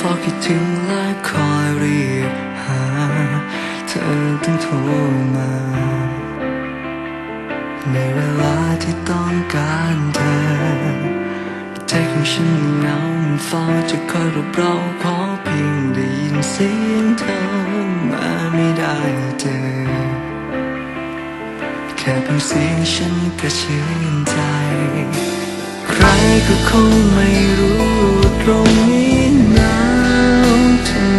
เฝ้าคิดถึงและคอยเรียกหา เธอถึงโทรมา ในเวลาที่ต้องการเธอใจของฉันเหงามันเฝ้าจะคอยรบเราขอเพียงได้ยินเสียงเธอมาไม่ได้เจอ แค่เพียงเสียงฉันก็ชื่นใจ ใครก็คงไม่รู้ตรง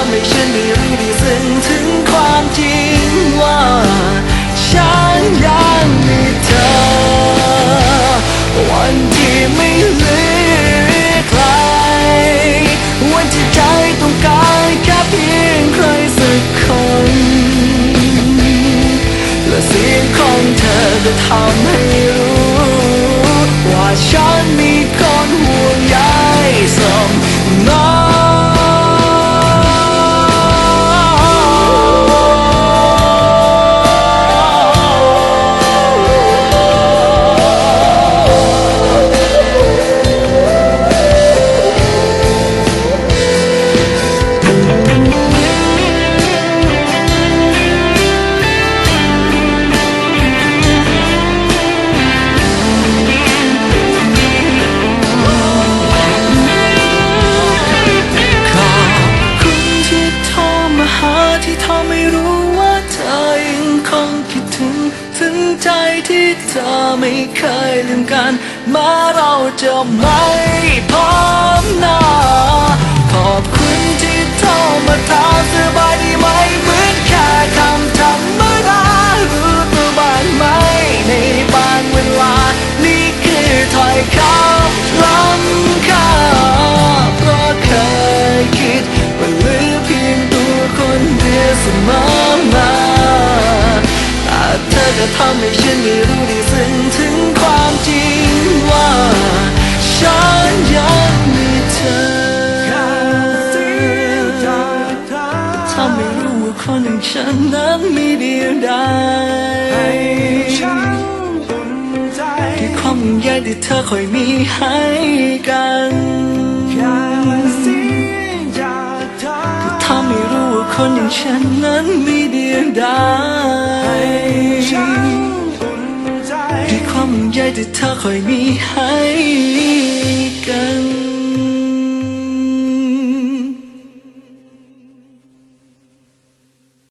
ำให้ฉันได้รู้ได้ซึ้งถึงความจริงว่า ฉันยังมีเธอ วันที่ไม่เหลือใคร วันที่ใจต้องการแค่เพียงใครสักคน และเสียงของเธอจะทำให้รู้ ว่าฉันมีคน ใจที่เธอไม่เคยลืมกัน มาเราจะไม่พบหน้าขอบ ถ้าไม่รู้ว่าคนอย่างฉันนั้นมีเดียวดายให้ฉันอุ่นใจด้วยความยิ่งใหญ่ที่เธอคอยมีให้กันอย่าเสียจากเธอถ้าไม่รู้ว่าคนอย่างฉันนั้นมีเดียวดายให้ฉันอุ่นใจด้วยความยิ่งใหญ่ที่เธอคอยมีให้